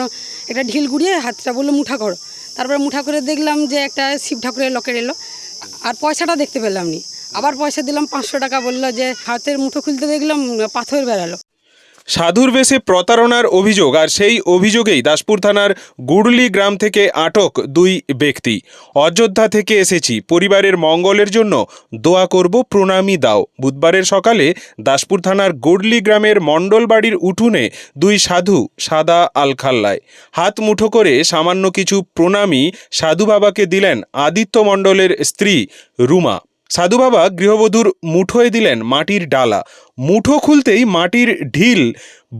সামান্য একটা ঢিল গুড়িয়ে হাতটা বলল, মুঠা করো। তারপরে মুঠা করে দেখলাম যে একটা শিব ঠাকুরের লকেট এলো। আর পয়সাটা দেখতে পেলাম নি। আবার পয়সা দিলাম পাঁচশো টাকা বলল যে হাতের মুঠো খুলতে দেখলাম পাথর বেরালো। সাধুর বেশে প্রতারণার অভিযোগ, আর সেই অভিযোগেই দাসপুর থানার গুড়লি গ্রাম থেকে আটক দুই ব্যক্তি। অযোধ্যা থেকে এসেছি। পরিবারের মঙ্গলের জন্য দোয়া করব, প্রণামী দাও। বুধবারের সকালে দাসপুর থানার গুড়লি গ্রামের মণ্ডল বাড়ির উঠোনে দুই সাধু সাদা আলখাল্লায় হাত মুঠো করে সামান্য কিছু প্রণামী সাধু বাবাকে দিলেন আদিত্য মণ্ডলের স্ত্রী রুমা। সাধু বাবা গৃহবধূর মুঠোয় দিলেন মাটির ডালা। মুঠো খুলতেই মাটির ঢিল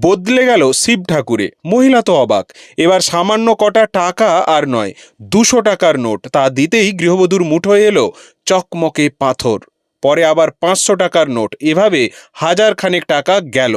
বদলে গেল শিব ঠাকুরে। মহিলা তো অবাক। এবার সামান্য কটা টাকা আর নয়, দুশো টাকার নোট। তা দিতেই গৃহবধূর মুঠোয় এলো চকমকে পাথর। পরে আবার পাঁচশো টাকার নোট। এভাবে হাজার খানেক টাকা গেল।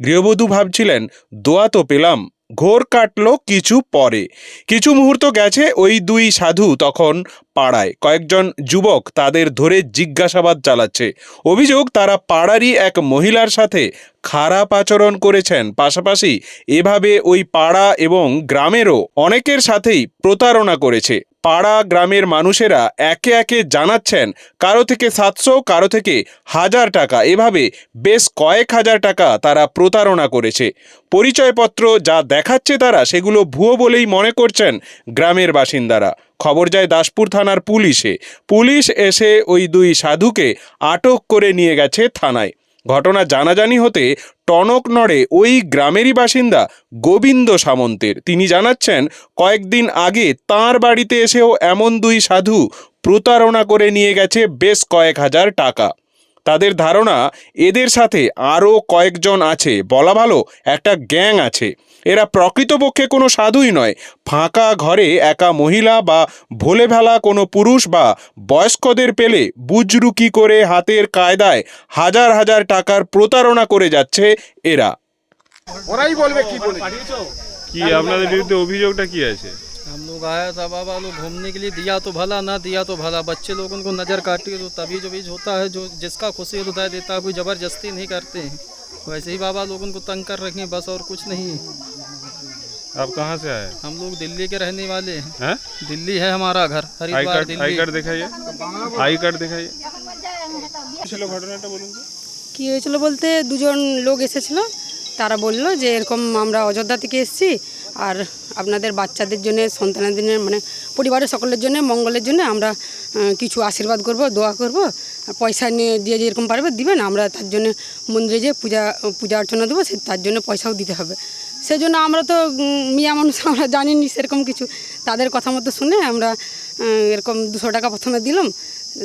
গৃহবধূ ভাবছিলেন, দোয়া তো পেলাম। ঘোর কাটলো কিছু পরে। কিছু মুহূর্ত গেছে ওই দুই সাধু তখন পাড়ায়। কয়েকজন যুবক তাদের ধরে জিজ্ঞাসাবাদ চালাচ্ছে। অভিযোগ, তারা পাড়ারই এক মহিলার সাথে খারাপ আচরণ করেছেন। পাশাপাশি এভাবে ওই পাড়া এবং গ্রামেরও অনেকের সাথেই প্রতারণা করেছে। পাড়া গ্রামের মানুষেরা একে একে জানাচ্ছেন, কারও থেকে সাতশো, কারও থেকে হাজার টাকা। এভাবে বেশ কয়েক হাজার টাকা তারা প্রতারণা করেছে। পরিচয়পত্র যা দেখাচ্ছে তারা সেগুলো ভুয়ো বলেই মনে করছেন গ্রামের বাসিন্দারা। খবর যায় দাসপুর থানার পুলিশে। পুলিশ এসে ওই দুই সাধুকে আটক করে নিয়ে গেছে থানায়। ঘটনা জানাজানি হতে টনক নড়ে ওই গ্রামেরই বাসিন্দা গোবিন্দ সামন্তের। তিনি জানাচ্ছেন, কয়েকদিন আগে তার বাড়িতে এসেও এমন দুই সাধু প্রতারণা করে নিয়ে গেছে বেশ কয়েক হাজার টাকা। তাদের ধারণা, এদের সাথে আরও কয়েকজন আছে, বলা ভালো একটা গ্যাং আছে। এরা প্রকৃতপক্ষে কোনো সাধুই নয় ফাঁকা ঘরে একা মহিলা বা ভোলে ভেলা কোনো পুরুষ বা বয়স্কদের পেলে বুজরুকি করে হাতের কায়দায় হাজার হাজার টাকার প্রতারণা করে যাচ্ছে এরা ওরাই বলবে কি বলে কি আপনাদের বিরুদ্ধে অভিযোগটা কি আছে हम लोग आया था बाबा लोग घूमने के लिए दिया तो भला ना दिया तो भला बच्चे लोगों को नज़र काटी तो तभी जो बीज होता है जो जिसका खुशी है तो दे देता है कोई ज़बरदस्ती नहीं करते हैं वैसे ही बाबा लोगों को तंग कर रखे हैं बस और कुछ नहीं है आप कहाँ से आए हम लोग दिल्ली के रहने वाले हैं हैं दिल्ली है हमारा घर I Haridwar card I Delhi card दिखाइए आई कार्ड दिखाइए ছিল ঘটনাটা বলুন তো কী হয়েছিল বলতে দুজন লোক এসেছিল তারা বলল যে এরকম আমরা অযোধ্যা থেকে এসেছি আর আপনাদের বাচ্চাদের জন্য, সন্তানাদের মানে পরিবারের সকলের জন্য, মঙ্গলের জন্য আমরা কিছু আশীর্বাদ করব, দোয়া করব। পয়সা নিয়ে দিয়ে যেরকম পারবে দিবেন, আমরা তার জন্য মন্দিরে যে পূজা পূজা অর্চনা দেবো, সে তার জন্য পয়সাও দিতে হবে। সেই জন্য আমরা তো মিয়া মানুষ, আমরা জানিনি সেরকম কিছু। তাদের কথা মতো শুনে আমরা এরকম দুশো টাকা প্রথমে দিলাম।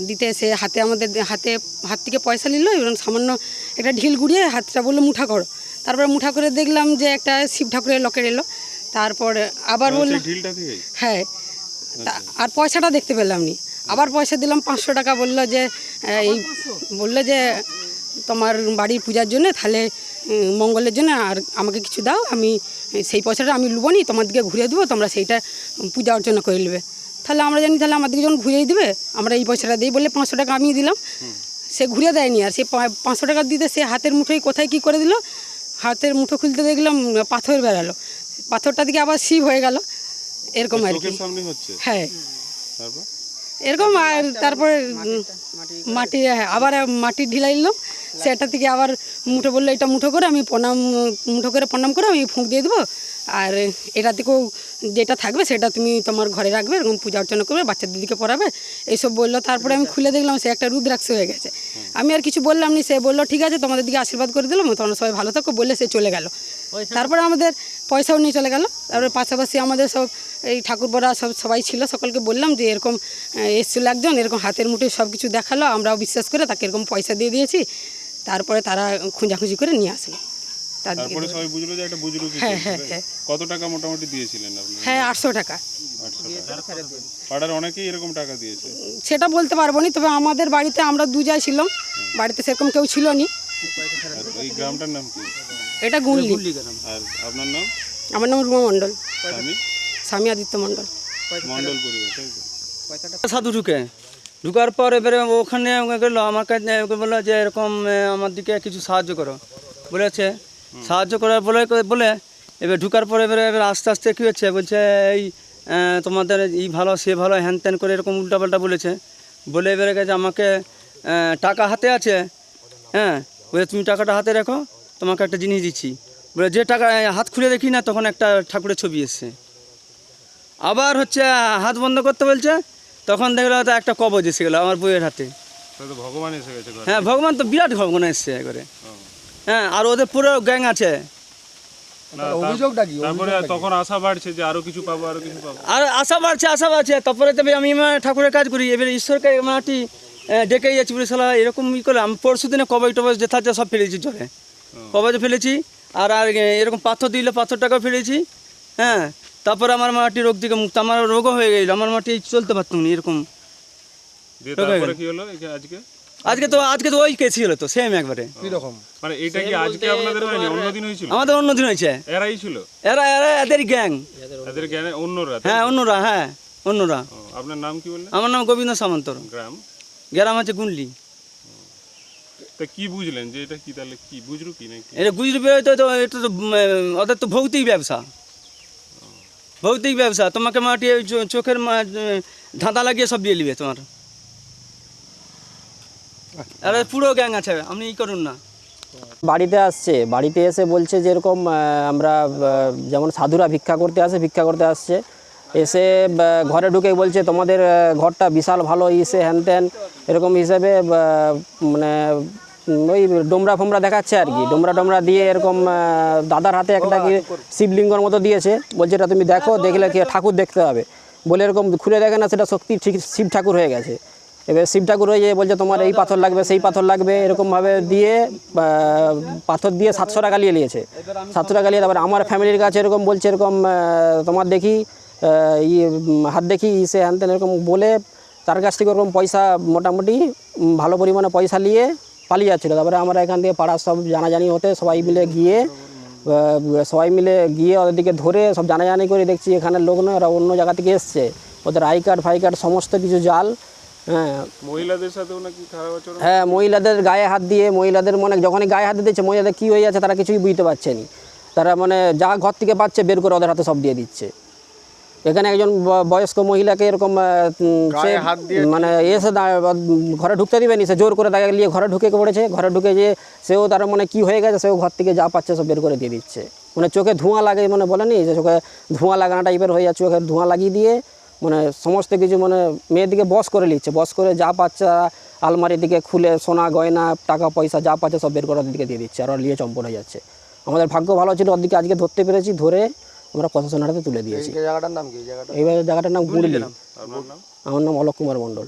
দিতে সে হাতে আমাদের হাতে, হাত থেকে পয়সা নিল এবং সামান্য একটা ঢিল গুড়িয়ে হাতটা বলল, মুঠা করো। তারপরে মুঠা করে দেখলাম যে একটা শিব ঠাকুরের লকেট এলো। তারপর আবার বলল ঢিলটা থেকে হ্যাঁ। তা- আর পয়সাটা দেখতে পেলাম নি। আবার পয়সা দিলাম পাঁচশো টাকা বলল যে এই বলল যে তোমার বাড়ির পূজার জন্য তাহলে মঙ্গলের জন্য আর আমাকে কিছু দাও আমি সেই পয়সাটা আমি লুবো নি তোমার দিকে ঘুরিয়ে দেবো তোমরা সেইটা পূজা অর্চনা করে নেবে। তাহলে আমরা জানি তাহলে আমাদেরকে যখন ঘুরিয়ে দিবে আমরা এই পয়সাটা দিই বলে পাঁচশো টাকা আমি দিলাম। সে ঘুরিয়ে দেয়নি আর সে পা- পাঁচশো টাকা দিতে সে হাতের মুঠোয় কোথায় কি করে দিল হাতের মুঠো খুলতে দেখলাম পাথর বেরালো। পাথরটা দিকে আবার শিব হয়ে গেল। এরকম আর কি। হ্যাঁ। এরকম আর তারপরে মাটি হ্যাঁ, আবার মাটি ঢিলাই নিলাম। সেটা থেকে আবার মুঠো বলল এটা মুঠো করে আমি প্রণাম মুঠো করে প্রণাম করে আমি ফুঁক দিয়ে দেবো। আর এটা থেকেও যেটা থাকবে সেটা তুমি তোমার ঘরে রাখবে এরকম পূজা অর্চনা করবে বাচ্চা দিদিকে পড়াবে এইসব বলল। তারপরে আমি খুলে দেখলাম সে একটা রুদ্রাক্ষ হয়ে গেছে। আমি আর কিছু বললাম নি সে বলল ঠিক আছে তোমাদের দিকে আশীর্বাদ করে দিলাম তোমরা সবাই ভালো থাকো। বলে সে চলে গেল। তারপরে আমাদের পয়সাও নিয়ে চলে গেল। তারপরে পাশাপাশি আমাদের সব এই ঠাকুরপড়া সব সবাই ছিল সকলকে বললাম যে এরকম এসেছিল একজন এরকম হাতের মুঠে সব কিছু দেখাল আমরাও বিশ্বাস করে তাকে এরকম পয়সা দিয়ে দিয়েছি। তারপরে তারা খুঁজাখুঁজি করে নিয়ে আসলো। তার দিকে তারপরে সবাই বুঝলো যে একটা বুজরুকি হ্যাঁ হ্যাঁ হ্যাঁ। কত টাকা মোটামুটি দিয়েছিলেন আপনি? হ্যাঁ আটশো টাকা। পাড়ার অনেকেই এরকম টাকা দিয়েছে। সেটা বলতে পারব না তবে আমাদের বাড়িতে আমরা দু যাই ছিলাম। বাড়িতে সেরকম কেউ ছিল নি। আর এই গ্রামটার নাম কি? এটা গুনলি আর আপনার নাম? আমার নাম রুমা মণ্ডল। স্বামী? স্বামী আদিত্য মণ্ডল। মন্ডল পরিবার তাই তো? সাধু ঢুকে। ঢুকার পর এবারে ওখানে গেলো কাছে ওকে বলল যে এরকম এ, আমার দিকে কিছু সাহায্য করো। বলেছে সাহায্য করার বলে বলে এবার ঢুকার পরে এবারে এবার আস্তে আস্তে কী হচ্ছে? বলছে এই তোমাদের ই ভালো সে ভালো হ্যান ত্যান করে এরকম উল্টাপাল্টা বলেছে। বলে এবারে গেছে আমাকে টাকা হাতে আছে। হ্যাঁ বলে তুমি টাকাটা হাতে রেখো তোমাকে একটা জিনিস দিচ্ছি। বলে যে টাকা হাত খুলে দেখি না তখন একটা ঠাকুরের ছবি এসছে। আবার হচ্ছে হাত বন্ধ করতে বলছে তখন দেখল তো একটা কবজ এসে গেলো আমার বইয়ের হাতে। ভগবান এসে গেছে হ্যাঁ ভগবান তো বিরাট ভগবান এসছে একবারে। হ্যাঁ আর ওদের পুরো গ্যাং আছে। অভিযোগটা কি? তারপরে তখন আশা বাড়ছে যে আরও কিছু পাবো আরও কিছু পাবো। আর আশা বাড়ছে আশা বাড়ছে। তারপরে তবে আমি ঠাকুরের কাজ করি। এবারে ঈশ্বরকে মাটি ডেকে যাচ্ছি বলে সালা এরকম ই করে আমি পরশু দিনে কবাই টবাই যেথা যা সব ফেলেছি জলে। কবাজে ফেলেছি। আর আর এরকম পাথর দিলে পাথরটাকেও ফেলেছি। হ্যাঁ তারপরে আমার মাটি রোগ থেকে মুক্ত। আমার রোগও হয়ে গেল। আমার মাটি চলতে পারতাম না এরকম। দিয়ে তারপরে তারপরে কি হলো আজকে? আজকে তো আজকে তো ওই কেসি হলো তো সেম একবারে। কীরকম? মানে এটা কি আজকে আপনাদের হয়নি? অন্যদিন হয়েছিল? আমাদের অন্য দিন হয়েছে। এরাই ছিল? এরা এরা এদের গ্যাং এদের জ্ঞানে অন্যরা হ্যাঁ অন্যরা হ্যাঁ অন্যরা। আপনার নাম কি বললেন? আমার নাম গোবিন্দ সামন্তর গ্রাম? গ্রাম আছে গুনলি তা কি বুঝলেন যে এটা কি তাহলে কি? বুঝলো কি নাকি? এটা গুজরি বেরোতে তো এটা তো ওদের তো ভৌতিক ব্যবসা। ভৌতিক ব্যবসা। তোমাকে মাটি ওই চো- চোখের মা- ধাঁধা লাগিয়ে সব দিয়ে নিবে তোমার। আরে পুরো গ্যাং আছে, আপনি ই করুন না। বাড়িতে আসছে, বাড়িতে এসে বলছে যে এরকম আমরা যেমন সাধুরা ভিক্ষা করতে আসে, ভিক্ষা করতে আসছে। এসে ঘরে ঢুকে বলছে, তোমাদের ঘরটা বিশাল ভালো ইসে হ্যান ত্যান। এরকম হিসেবে মানে ওই ডোমরা ফোমরা দেখাচ্ছে আর কি। ডোমরা ডোমরা দিয়ে এরকম দাদার হাতে একটা কি শিবলিঙ্গর মতো দিয়েছে। বলছে, এটা তুমি দেখো, দেখলে কি, ঠাকুর দেখতে হবে। বলে এরকম খুলে দেখে না, সেটা সত্যি ঠিক শিব ঠাকুর হয়ে গেছে। এবার শিব ঠাকুর হয়ে যেয়ে বলছে, তোমার এই পাথর লাগবে, সেই পাথর লাগবে। এরকমভাবে দিয়ে পাথর দিয়ে সাতশো টাকা নিয়ে নিয়েছে। সাতশো টাকা নিয়ে তারপর আমার ফ্যামিলির কাছে এরকম বলছে, এরকম তোমার দেখি ইয়ে হাত দেখি সে হ্যান ত্যান এরকম বলে তার কাছ থেকে ওরকম পয়সা মোটামুটি ভালো পরিমাণে পয়সা নিয়ে পালিয়ে যাচ্ছিল। তারপরে আমরা এখান থেকে পাড়ার সব জানাজানি হতে সবাই মিলে গিয়ে সবাই মিলে গিয়ে ওদের দিকে ধরে সব জানাজানি করে দেখছি, এখানের লোক নয় ওরা অন্য জায়গা থেকে এসছে। ওদের আই কার্ড, ফাই কার্ড, সমস্ত কিছু জাল হ্যাঁ। মহিলাদের সাথেও নাকি খারাপ আচরণ? হ্যাঁ মহিলাদের গায়ে হাত দিয়ে মহিলাদের মনে যখনই গায়ে হাত দিচ্ছে মহিলাদের কী হয়ে যাচ্ছে তারা কিছুই বুঝতে পারছে না। তারা মানে যা ঘর থেকে পাচ্ছে বের করে ওদের হাতে সব দিয়ে দিচ্ছে। এখানে একজন বয়স্ক মহিলাকে এরকম সে মানে এসে ঘরে ঢুকতে দিবেনি সে জোর করে তাকে নিয়ে ঘরে ঢুকে পড়েছে। ঘরে ঢুকে যে সেও তার মানে কি হয়ে গেছে সেও ঘর থেকে যা পাচ্ছে সব বের করে দিয়ে দিচ্ছে। মানে চোখে ধোঁয়া লাগে মানে বলেনি যে চোখে ধোঁয়া লাগানো টাইপের হয়ে যাচ্ছে চোখে ধোঁয়া লাগিয়ে দিয়ে মানে সমস্ত কিছু মানে মেয়েদিকে বস করে নিচ্ছে। বস করে যা পাচ্ছে আলমারি দিকে খুলে সোনা গয়না টাকা পয়সা যা পাচ্ছে সব বের করে ওদিকে দিকে দিয়ে দিচ্ছে আর ওরা নিয়ে চম্পন হয়ে যাচ্ছে। আমাদের ভাগ্য ভালো ছিল ওর দিকে আজকে ধরতে পেরেছি ধরে আমরা প্রশাসনের হাতে তুলে দিয়েছি। এইভাবে জায়গাটার নাম কি? এই জায়গাটা এইবার জায়গাটার নাম গুড়লি আমার নাম অলোক কুমার মণ্ডল।